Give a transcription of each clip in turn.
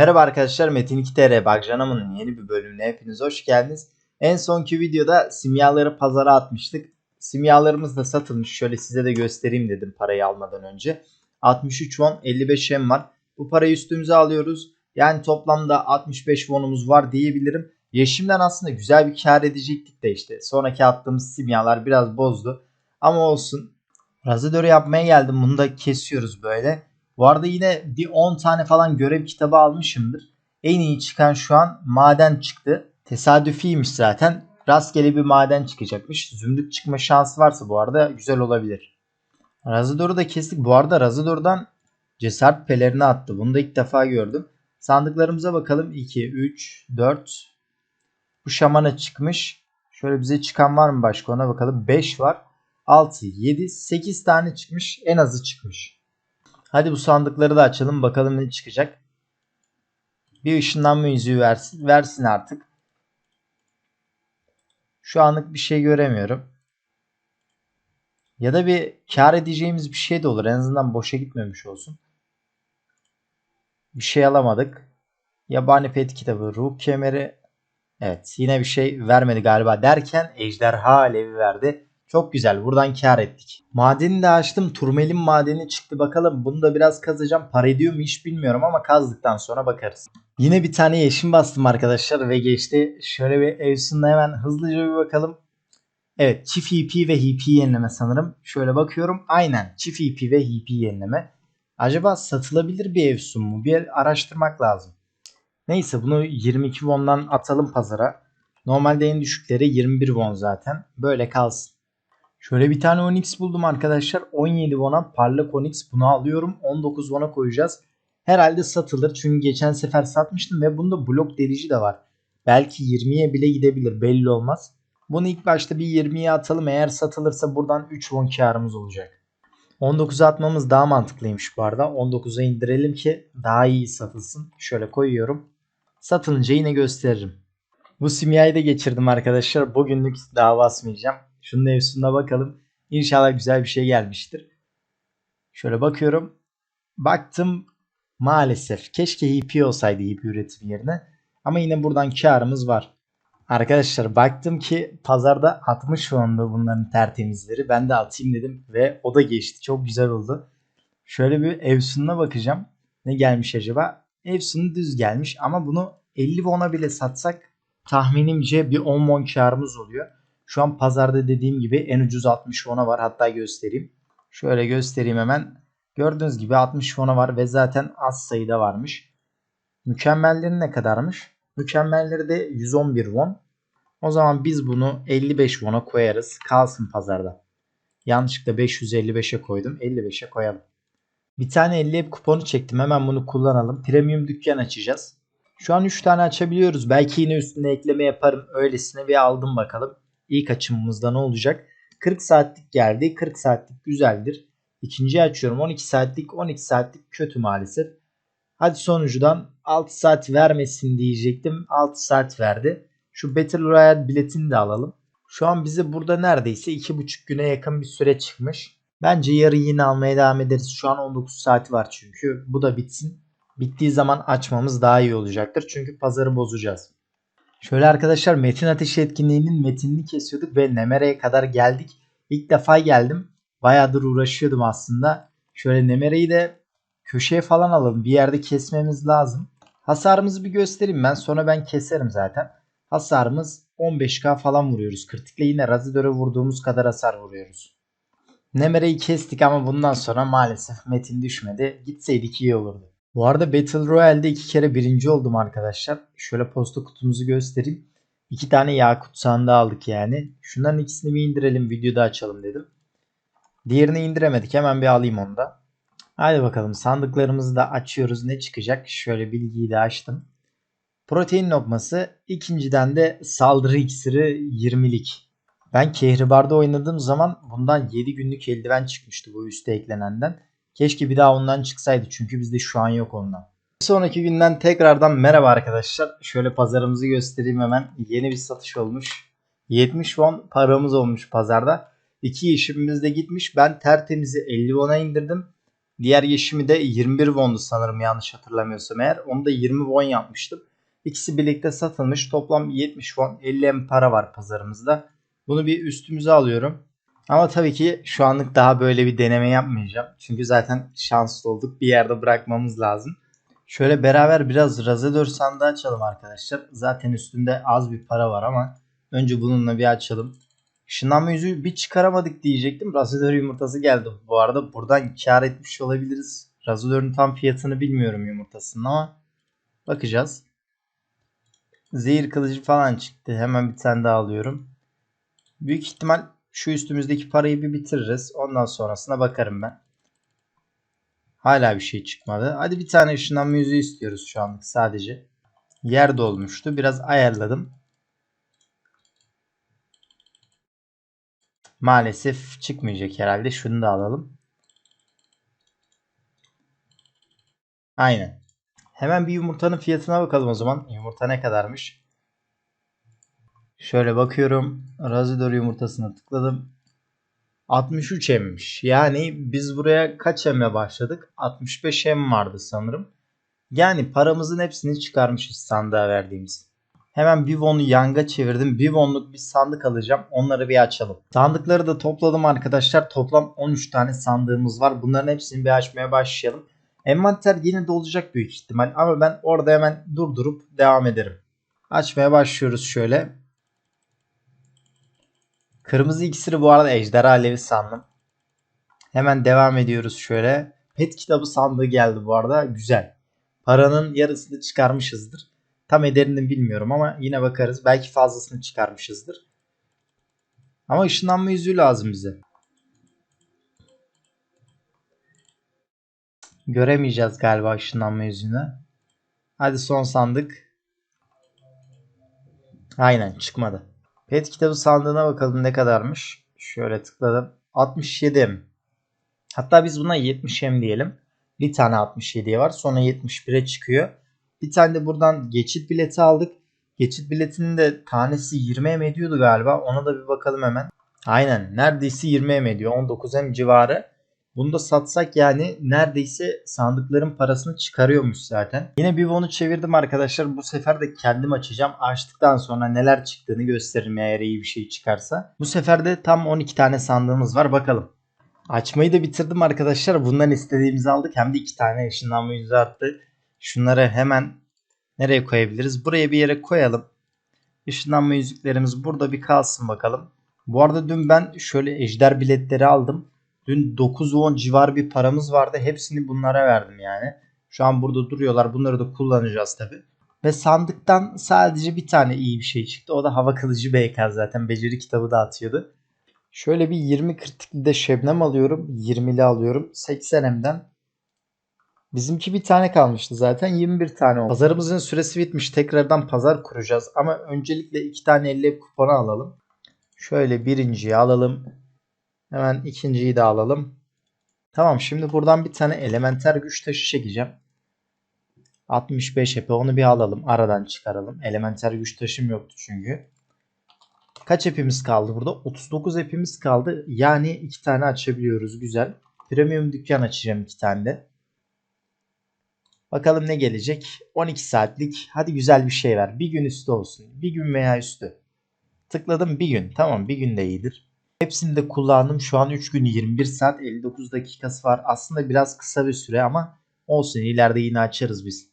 Merhaba arkadaşlar Metin 2TR Bagjanam'ın yeni bir bölümüne hepiniz hoş geldiniz. En sonki videoda simyaları pazara atmıştık. Simyalarımız da satılmış. Şöyle size de göstereyim dedim parayı almadan önce. 63 won 55 won var. Bu parayı üstümüze alıyoruz. Yani toplamda 65 wonumuz var diyebilirim. Yeşimden aslında güzel bir kar edecektik de işte. Sonraki attığımız simyalar biraz bozdu. Ama olsun. Razadörü yapmaya geldim. Bunu da kesiyoruz böyle. Bu arada yine bir 10 tane falan görev kitabı almışımdır. En iyi çıkan şu an maden çıktı. Tesadüfiymiş zaten. Rastgele bir maden çıkacakmış. Zümrüt çıkma şansı varsa bu arada güzel olabilir. Razador'u da kestik. Bu arada Razador'dan cesaret pelerini attı. Bunu da ilk defa gördüm. Sandıklarımıza bakalım. 2, 3, 4. Bu şamana çıkmış. Şöyle bize çıkan var mı başka ona bakalım. 5 var. 6, 7, 8 tane çıkmış. En azı çıkmış. Hadi bu sandıkları da açalım bakalım ne çıkacak. Bir ışınlanma yüzüğü versin. Versin artık. Şu anlık bir şey göremiyorum. Ya da bir kar edeceğimiz bir şey de olur. En azından boşa gitmemiş olsun. Bir şey alamadık. Yabani pet kitabı, ruh kemeri. Evet yine bir şey vermedi galiba derken ejderha alevi verdi. Çok güzel. Buradan kar ettik. Madeni de açtım. Turmelin madeni çıktı. Bakalım bunu da biraz kazacağım. Para ediyor mu hiç bilmiyorum ama kazdıktan sonra bakarız. Yine bir tane yeşim bastım arkadaşlar ve geçti. Şöyle bir Evsun'da hemen hızlıca bir bakalım. Evet çift EP ve HP yenileme sanırım. Şöyle bakıyorum. Aynen çift EP ve HP yenileme. Acaba satılabilir bir Evsun mu? Bir araştırmak lazım. Neyse bunu 22 won'dan atalım pazara. Normalde en düşükleri 21 won zaten. Böyle kalsın. Şöyle bir tane Onyx buldum arkadaşlar. 17 won'a parlak Onyx bunu alıyorum. 19 won'a koyacağız. Herhalde satılır. Çünkü geçen sefer satmıştım ve bunda blok delici de var. Belki 20'ye bile gidebilir. Belli olmaz. Bunu ilk başta bir 20'ye atalım. Eğer satılırsa buradan 3 won karımız olacak. 19'a atmamız daha mantıklıymış bu arada. 19'a indirelim ki daha iyi satılsın. Şöyle koyuyorum. Satılınca yine gösteririm. Bu simyayı da geçirdim arkadaşlar. Bugünlük daha basmayacağım. Şunun evsunda bakalım. İnşallah güzel bir şey gelmiştir. Şöyle bakıyorum. Baktım maalesef. Keşke EP olsaydı EP üretim yerine. Ama yine buradan karımız var. Arkadaşlar baktım ki pazarda 60 şu anda bunların tertemizleri. Ben de atayım dedim ve o da geçti. Çok güzel oldu. Şöyle bir Evsun'una bakacağım. Ne gelmiş acaba? Evsun'u düz gelmiş ama bunu 50 won'a bile satsak tahminimce bir 10 won karımız oluyor. Şu an pazarda dediğim gibi en ucuz 60 won'a var. Hatta göstereyim. Şöyle göstereyim hemen. Gördüğünüz gibi 60 won'a var ve zaten az sayıda varmış. Mükemmelleri ne kadarmış? Mükemmelleri de 111 won. O zaman biz bunu 55 won'a koyarız. Kalsın pazarda. Yanlışlıkla 555'e koydum. 55'e koyalım. Bir tane 50 hep kuponu çektim. Hemen bunu kullanalım. Premium dükkan açacağız. Şu an 3 tane açabiliyoruz. Belki yine üstüne ekleme yaparım. Öylesine bir aldım bakalım. İlk açımımızda ne olacak? 40 saatlik geldi. 40 saatlik güzeldir. İkinciyi açıyorum. 12 saatlik 12 saatlik kötü maalesef. Hadi sonucudan 6 saat vermesin diyecektim. 6 saat verdi. Şu Battle Royale biletini de alalım. Şu an bize burada neredeyse 2,5 güne yakın bir süre çıkmış. Bence yarın yine almaya devam ederiz. Şu an 19 saati var çünkü. Bu da bitsin. Bittiği zaman açmamız daha iyi olacaktır. Çünkü pazarı bozacağız. Şöyle arkadaşlar Metin Ateşi etkinliğinin metinini kesiyorduk ve Nemere'ye kadar geldik. İlk defa geldim. Bayağıdır uğraşıyordum aslında. Şöyle Nemere'yi de köşeye falan alalım. Bir yerde kesmemiz lazım. Hasarımızı bir göstereyim ben. Sonra ben keserim zaten. Hasarımız 15k falan vuruyoruz. Kritikle yine Razidor'a vurduğumuz kadar hasar vuruyoruz. Nemere'yi kestik ama bundan sonra maalesef Metin düşmedi. Gitseydik iyi olurdu. Bu arada Battle Royale'de iki kere birinci oldum arkadaşlar. Şöyle posta kutumuzu göstereyim. İki tane yakut sandığı aldık yani. Şunların ikisini bir indirelim videoda açalım dedim. Diğerini indiremedik. Hemen bir alayım onu da. Hadi bakalım sandıklarımızı da açıyoruz. Ne çıkacak? Şöyle bilgiyi de açtım. Protein lokması. ikinciden de saldırı iksiri 20'lik. Ben Kehribar'da oynadığım zaman bundan 7 günlük eldiven çıkmıştı bu üste eklenenden. Keşke bir daha ondan çıksaydı çünkü bizde şu an yok ondan. Bir sonraki günden tekrardan merhaba arkadaşlar. Şöyle pazarımızı göstereyim hemen. Yeni bir satış olmuş. 70 won paramız olmuş pazarda. İki işimimiz de gitmiş. Ben tertemizi 50 won'a indirdim. Diğer yeşimi de 21 wondu sanırım yanlış hatırlamıyorsam eğer. Onu da 20 won yapmıştım. İkisi birlikte satılmış. Toplam 70 won 50 M para var pazarımızda. Bunu bir üstümüze alıyorum. Ama tabii ki şu anlık daha böyle bir deneme yapmayacağım. Çünkü zaten şanslı olduk. Bir yerde bırakmamız lazım. Şöyle beraber biraz Razador sandığı açalım arkadaşlar. Zaten üstünde az bir para var ama önce bununla bir açalım. Işınlanma yüzüğü bir çıkaramadık diyecektim. Razador yumurtası geldi. Bu arada buradan kar etmiş olabiliriz. Razador'un tam fiyatını bilmiyorum yumurtasının ama bakacağız. Zehir kılıcı falan çıktı. Hemen bir tane daha alıyorum. Büyük ihtimal şu üstümüzdeki parayı bir bitiririz. Ondan sonrasına bakarım ben. Hala bir şey çıkmadı. Hadi bir tane ışınlanma yüzüğü istiyoruz şu anlık sadece. Yer dolmuştu. Biraz ayarladım. Maalesef çıkmayacak herhalde. Şunu da alalım. Aynen. Hemen bir yumurtanın fiyatına bakalım o zaman. Yumurta ne kadarmış? Şöyle bakıyorum. Razidor yumurtasına tıkladım. 63 emmiş. Yani biz buraya kaç emme başladık? 65 em vardı sanırım. Yani paramızın hepsini çıkarmışız sandığa verdiğimiz. Hemen bir won'u yanga çevirdim. Bir won'luk bir sandık alacağım. Onları bir açalım. Sandıkları da topladım arkadaşlar. Toplam 13 tane sandığımız var. Bunların hepsini bir açmaya başlayalım. Envanter yine dolacak büyük ihtimal. Ama ben orada hemen durdurup devam ederim. Açmaya başlıyoruz şöyle. Kırmızı iksiri bu arada ejderha alevi sandım. Hemen devam ediyoruz şöyle. Pet kitabı sandığı geldi bu arada. Güzel. Paranın yarısını çıkarmışızdır. Tam ederini bilmiyorum ama yine bakarız. Belki fazlasını çıkarmışızdır. Ama ışınlanma yüzüğü lazım bize. Göremeyeceğiz galiba ışınlanma yüzüğünü. Hadi son sandık. Aynen çıkmadı. Pet kitabı sandığına bakalım ne kadarmış. Şöyle tıkladım. 67 M. Hatta biz buna 70 M diyelim. Bir tane 67'ye var. Sonra 71'e çıkıyor. Bir tane de buradan geçit bileti aldık. Geçit biletinin de tanesi 20 M ediyordu galiba. Ona da bir bakalım hemen. Aynen. Neredeyse 20 M ediyor. 19 M civarı. Bunu da satsak yani neredeyse sandıkların parasını çıkarıyormuş zaten. Yine bir won'u çevirdim arkadaşlar. Bu sefer de kendim açacağım. Açtıktan sonra neler çıktığını gösteririm eğer iyi bir şey çıkarsa. Bu sefer de tam 12 tane sandığımız var. Bakalım. Açmayı da bitirdim arkadaşlar. Bundan istediğimizi aldık. Hem de iki tane ışınlanma yüzü attı. Şunları hemen nereye koyabiliriz? Buraya bir yere koyalım. Işınlanma yüzüklerimiz burada bir kalsın bakalım. Bu arada dün ben şöyle ejder biletleri aldım. Dün 9-10 civar bir paramız vardı. Hepsini bunlara verdim yani. Şu an burada duruyorlar. Bunları da kullanacağız tabi. Ve sandıktan sadece bir tane iyi bir şey çıktı. O da hava kılıcı BK zaten. Beceri kitabı da atıyordu. Şöyle bir 20 kritikli de şebnem alıyorum. 20'li alıyorum. 80M'den. Bizimki bir tane kalmıştı zaten. 21 tane oldu. Pazarımızın süresi bitmiş. Tekrardan pazar kuracağız. Ama öncelikle iki tane 50 kuponu alalım. Şöyle birinciyi alalım. Hemen ikinciyi de alalım. Tamam şimdi buradan bir tane elementer güç taşı çekeceğim. 65 epe onu bir alalım. Aradan çıkaralım. Elementer güç taşım yoktu çünkü. Kaç epimiz kaldı burada? 39 epimiz kaldı. Yani iki tane açabiliyoruz. Güzel. Premium dükkan açacağım iki tane de. Bakalım ne gelecek? 12 saatlik. Hadi güzel bir şey ver. Bir gün üstü olsun. Bir gün veya üstü. Tıkladım bir gün. Tamam bir gün de iyidir. Hepsini de kullandım. Şu an 3 gün 21 saat 59 dakikası var. Aslında biraz kısa bir süre ama olsun ileride yine açarız biz.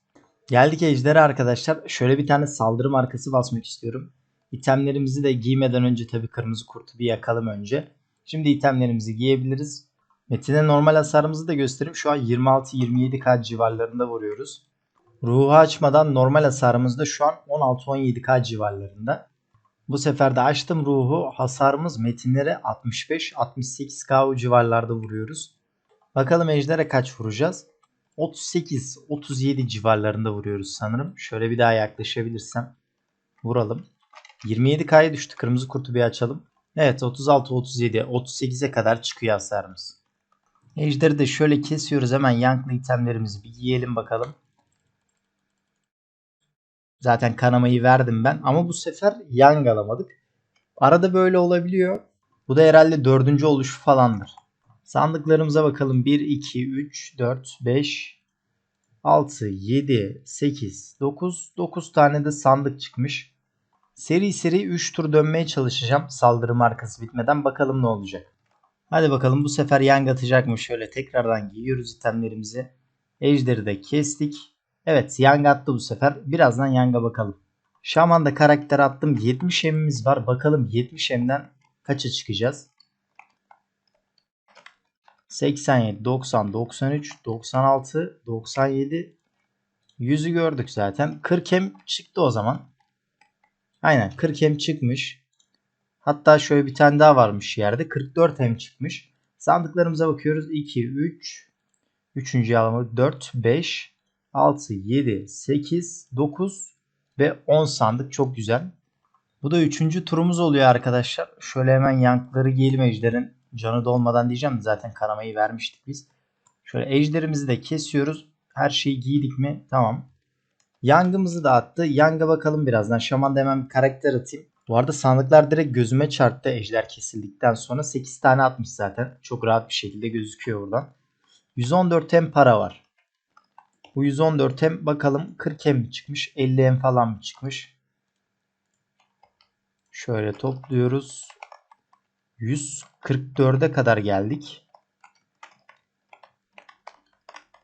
Geldik ejdere arkadaşlar. Şöyle bir tane saldırı markası basmak istiyorum. İtemlerimizi de giymeden önce tabii kırmızı kurtu bir yakalım önce. Şimdi itemlerimizi giyebiliriz. Metine normal hasarımızı da göstereyim. Şu an 26-27k civarlarında vuruyoruz. Ruhu açmadan normal hasarımız da şu an 16-17k civarlarında. Bu sefer de açtım ruhu. Hasarımız metinlere 65-68k civarlarda vuruyoruz. Bakalım ejdere kaç vuracağız? 38-37 civarlarında vuruyoruz sanırım. Şöyle bir daha yaklaşabilirsem vuralım. 27k'ya düştü. Kırmızı kurtu bir açalım. Evet 36-37 38'e kadar çıkıyor hasarımız. Ejderi de şöyle kesiyoruz. Hemen yanklı itemlerimizi bir giyelim bakalım. Zaten kanamayı verdim ben. Ama bu sefer yang alamadık. Arada böyle olabiliyor. Bu da herhalde dördüncü oluşu falandır. Sandıklarımıza bakalım. 1, 2, 3, 4, 5, 6, 7, 8, 9. 9 tane de sandık çıkmış. Seri seri 3 tur dönmeye çalışacağım. Saldırı markası bitmeden bakalım ne olacak. Hadi bakalım bu sefer yang atacak mı? Şöyle tekrardan giyiyoruz itemlerimizi. Ejderi de kestik. Evet yang attı bu sefer. Birazdan yanga bakalım. Şaman'da karakter attım. 70 emimiz var. Bakalım 70 emden kaça çıkacağız? 87, 90, 93, 96, 97, 100'ü gördük zaten. 40 em çıktı o zaman. Aynen 40 em çıkmış. Hatta şöyle bir tane daha varmış yerde. 44 em çıkmış. Sandıklarımıza bakıyoruz. 2, 3, 3. alımı 4, 5, 6, 7, 8, 9 ve 10 sandık. Çok güzel. Bu da 3. turumuz oluyor arkadaşlar. Şöyle hemen yankları giyelim ejderin. Canı dolmadan diyeceğim zaten kanamayı vermiştik biz. Şöyle ejderimizi de kesiyoruz. Her şeyi giydik mi? Tamam. Yangımızı da attı. Yanga bakalım birazdan. Şaman'da hemen bir karakter atayım. Bu arada sandıklar direkt gözüme çarptı ejder kesildikten sonra 8 tane atmış zaten. Çok rahat bir şekilde gözüküyor buradan. 114 hem para var. Bu 114 hem bakalım 40 hem mi çıkmış 50 hem falan mı çıkmış. Şöyle topluyoruz. 144'e kadar geldik.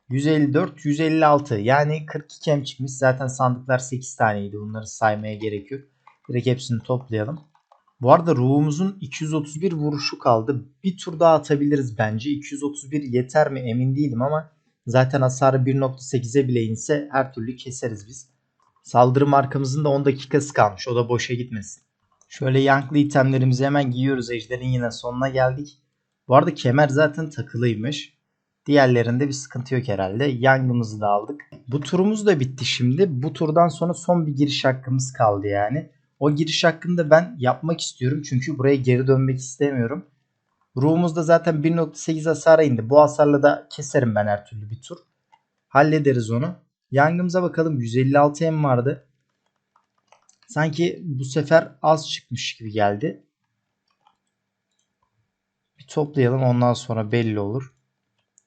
154, 156 yani 42 hem çıkmış. Zaten sandıklar 8 taneydi. Bunları saymaya gerek yok. Direkt hepsini toplayalım. Bu arada ruhumuzun 231 vuruşu kaldı. Bir tur daha atabiliriz bence. 231 yeter mi emin değilim ama zaten hasarı 1.8'e bile inse her türlü keseriz biz. Saldırı markamızın da 10 dakikası kalmış. O da boşa gitmesin. Şöyle yanklı itemlerimizi hemen giyiyoruz. Ejder'in yine sonuna geldik. Bu arada kemer zaten takılıymış. Diğerlerinde bir sıkıntı yok herhalde. Yangımızı da aldık. Bu turumuz da bitti şimdi. Bu turdan sonra son bir giriş hakkımız kaldı yani. O giriş hakkında ben yapmak istiyorum. Çünkü buraya geri dönmek istemiyorum. Ruhumuz da zaten 1.8 hasara indi. Bu hasarla da keserim ben her türlü bir tur. Hallederiz onu. Yangımıza bakalım. 156 M vardı. Sanki bu sefer az çıkmış gibi geldi. Bir toplayalım ondan sonra belli olur.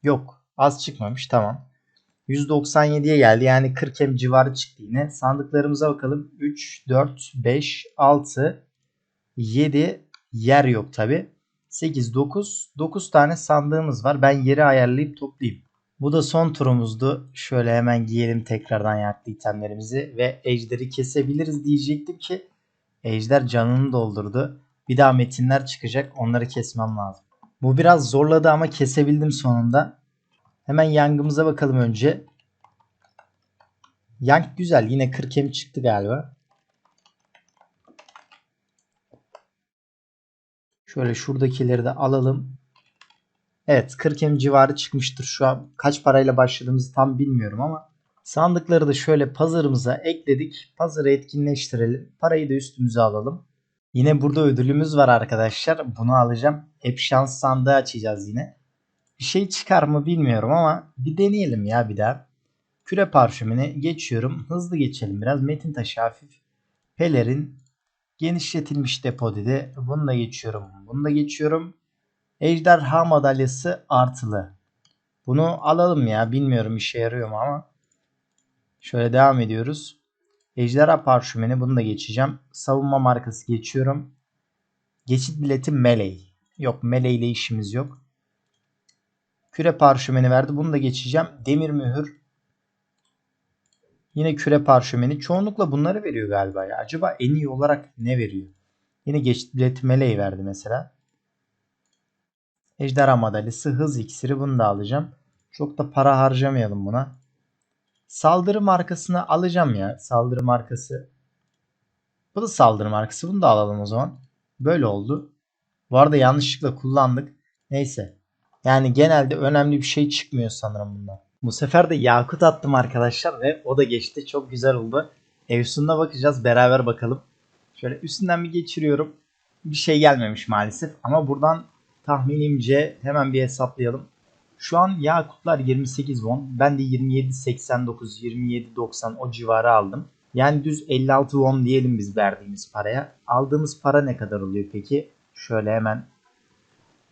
Yok az çıkmamış tamam. 197'ye geldi yani 40 em civarı çıktı yine. Sandıklarımıza bakalım. 3, 4, 5, 6, 7 yer yok tabi. 8, 9. 9 tane sandığımız var. Ben yeri ayarlayıp toplayayım. Bu da son turumuzdu. Şöyle hemen giyelim tekrardan yaklı itemlerimizi ve ejderi kesebiliriz diyecektim ki ejder canını doldurdu. Bir daha metinler çıkacak. Onları kesmem lazım. Bu biraz zorladı ama kesebildim sonunda. Hemen yangımıza bakalım önce. Yang güzel. Yine 40 em çıktı galiba. Şöyle şuradakileri de alalım. Evet 40 em civarı çıkmıştır. Şu an kaç parayla başladığımızı tam bilmiyorum ama sandıkları da şöyle pazarımıza ekledik. Pazarı etkinleştirelim. Parayı da üstümüze alalım. Yine burada ödülümüz var arkadaşlar. Bunu alacağım. Hep şans sandığı açacağız yine. Bir şey çıkar mı bilmiyorum ama bir deneyelim ya bir daha. Küre parfümüne geçiyorum. Hızlı geçelim biraz. Metin taşı hafif. Pelerin genişletilmiş depo dedi. Bunu da geçiyorum. Bunu da geçiyorum. Ejderha madalyası artılı. Bunu alalım ya. Bilmiyorum işe yarıyor mu ama. Şöyle devam ediyoruz. Ejderha parşümeni bunu da geçeceğim. Savunma markası geçiyorum. Geçit bileti Melee. Yok Melee ile işimiz yok. Küre parşümeni verdi. Bunu da geçeceğim. Demir mühür. Yine küre parşümeni. Çoğunlukla bunları veriyor galiba ya. Acaba en iyi olarak ne veriyor? Yine Melee verdi mesela. Ejderha madalyası, hız iksiri bunu da alacağım. Çok da para harcamayalım buna. Saldırı markasını alacağım ya. Saldırı markası. Bu da saldırı markası. Bunu da alalım o zaman. Böyle oldu. Bu arada yanlışlıkla kullandık. Neyse. Yani genelde önemli bir şey çıkmıyor sanırım bundan. Bu sefer de yakut attım arkadaşlar ve o da geçti. Çok güzel oldu. Evsun'una bakacağız. Beraber bakalım. Şöyle üstünden bir geçiriyorum. Bir şey gelmemiş maalesef. Ama buradan tahminimce hemen bir hesaplayalım. Şu an yakutlar 28 won. Ben de 27.89, 27.90 o civarı aldım. Yani düz 56 won diyelim biz verdiğimiz paraya. Aldığımız para ne kadar oluyor peki? Şöyle hemen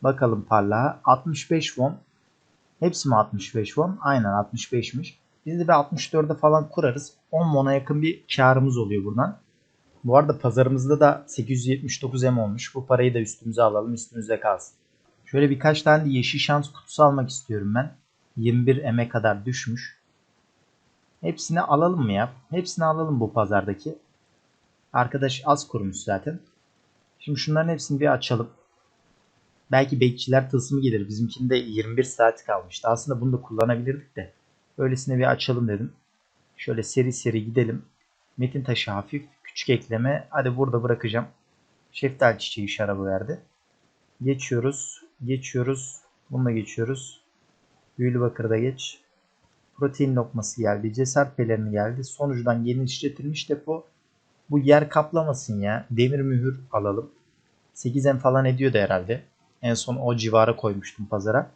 Bakalım parlağa. 65 won. Hepsi mi 65 won? Aynen 65'miş. Biz de bir 64'e falan kurarız. 10 won'a yakın bir karımız oluyor buradan. Bu arada pazarımızda da 879 M olmuş. Bu parayı da üstümüze alalım. Üstümüzde kalsın. Şöyle birkaç tane de yeşil şans kutusu almak istiyorum ben. 21 M'e kadar düşmüş. Hepsini alalım mı ya? Hepsini alalım bu pazardaki. Arkadaş az kurmuş zaten. Şimdi şunların hepsini bir açalım. Belki bekçiler tılsımı gelir. Bizimkinde 21 saat kalmıştı. Aslında bunu da kullanabilirdik de. Öylesine bir açalım dedim. Şöyle seri seri gidelim. Metin taşı hafif. Küçük ekleme. Hadi burada bırakacağım. Şeftali çiçeği şarabı verdi. Geçiyoruz. Geçiyoruz. Bununla geçiyoruz. Büyülü bakırda geç. Protein lokması geldi. Cesaret pelerini geldi. Sonucudan genişletilmiş depo. Bu yer kaplamasın ya. Demir mühür alalım. 8M falan ediyordu herhalde. En son o civara koymuştum pazara.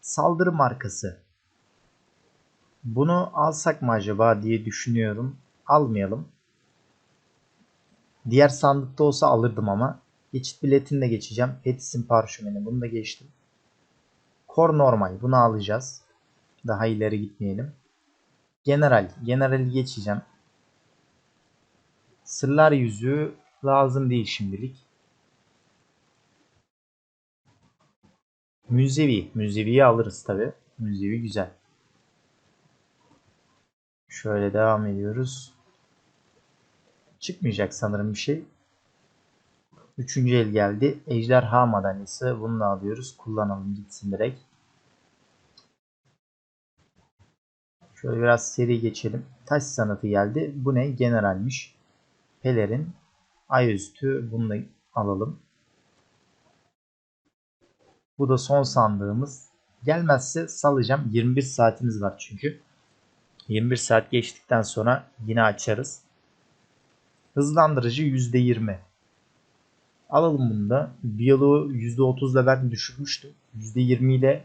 Saldırı markası. Bunu alsak mı acaba diye düşünüyorum. Almayalım. Diğer sandıkta olsa alırdım ama. Geçit biletini de geçeceğim. Petis'in parşömeni. Bunu da geçtim. Kor normal. Bunu alacağız. Daha ileri gitmeyelim. General. General'i geçeceğim. Sırlar yüzüğü lazım değil şimdilik. Müzevi. Müzeviyi alırız tabi. Müzevi güzel. Şöyle devam ediyoruz. Çıkmayacak sanırım bir şey. Üçüncü el geldi. Ejderha madalyası. Bunu da alıyoruz. Kullanalım gitsin direkt. Şöyle biraz seri geçelim. Taş sanatı geldi. Bu ne? Generalmiş. Pelerin. Ayüstü. Bunu da alalım. Bu da son sandığımız. Gelmezse salacağım. 21 saatimiz var çünkü. 21 saat geçtikten sonra yine açarız. Hızlandırıcı %20. Alalım bunu da. Biyoloğu %30 ile ben düşürmüştüm. %20 ile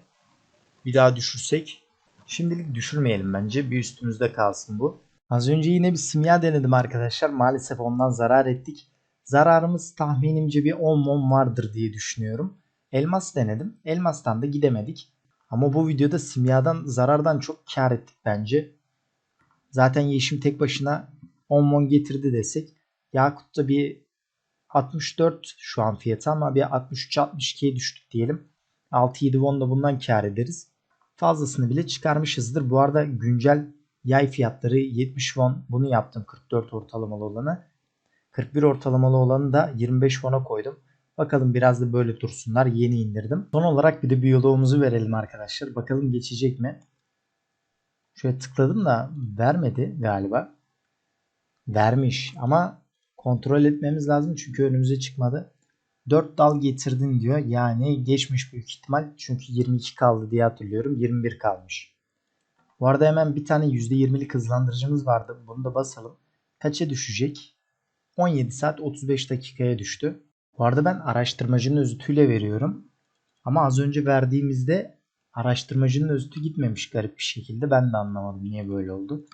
bir daha düşürsek şimdilik düşürmeyelim bence. Bir üstümüzde kalsın bu. Az önce yine bir simya denedim arkadaşlar. Maalesef ondan zarar ettik. Zararımız tahminimce bir 10 mom vardır diye düşünüyorum. Elmas denedim. Elmastan da gidemedik. Ama bu videoda simyadan zarardan çok kar ettik bence. Zaten Yeşim tek başına 10 mon getirdi desek. Yakut da bir 64 şu an fiyatı ama bir 63-62'ye düştük diyelim. 6-7 won da bundan kar ederiz. Fazlasını bile çıkarmışızdır. Bu arada güncel yay fiyatları 70 won. Bunu yaptım 44 ortalamalı olanı. 41 ortalamalı olanı da 25 won'a koydum. Bakalım biraz da böyle dursunlar. Yeni indirdim. Son olarak bir de biyoloğumuzu verelim arkadaşlar. Bakalım geçecek mi? Şöyle tıkladım da vermedi galiba. Vermiş ama kontrol etmemiz lazım çünkü önümüze çıkmadı. 4 dal getirdin diyor. Yani geçmiş büyük ihtimal. Çünkü 22 kaldı diye hatırlıyorum. 21 kalmış. Bu arada hemen bir tane %20'lik hızlandırıcımız vardı. Bunu da basalım. Kaça düşecek? 17 saat 35 dakikaya düştü. Bu arada ben araştırmacının özütüyle veriyorum. Ama az önce verdiğimizde araştırmacının özütü gitmemiş garip bir şekilde. Ben de anlamadım niye böyle oldu.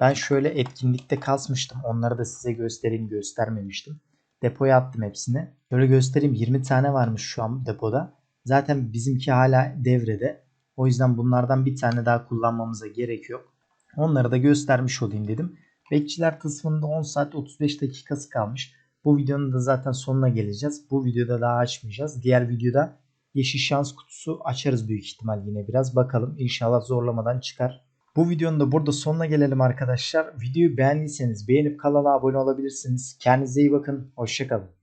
Ben şöyle etkinlikte kasmıştım. Onları da size göstereyim göstermemiştim. Depoya attım hepsini. Şöyle göstereyim 20 tane varmış şu an depoda. Zaten bizimki hala devrede. O yüzden bunlardan bir tane daha kullanmamıza gerek yok. Onları da göstermiş olayım dedim. Bekçiler kısmında 10 saat 35 dakikası kalmış. Bu videonun da zaten sonuna geleceğiz. Bu videoda daha açmayacağız. Diğer videoda yeşil şans kutusu açarız büyük ihtimal yine biraz. Bakalım inşallah zorlamadan çıkar. Bu videonun da burada sonuna gelelim arkadaşlar. Videoyu beğendiyseniz beğenip kanala abone olabilirsiniz. Kendinize iyi bakın. Hoşçakalın.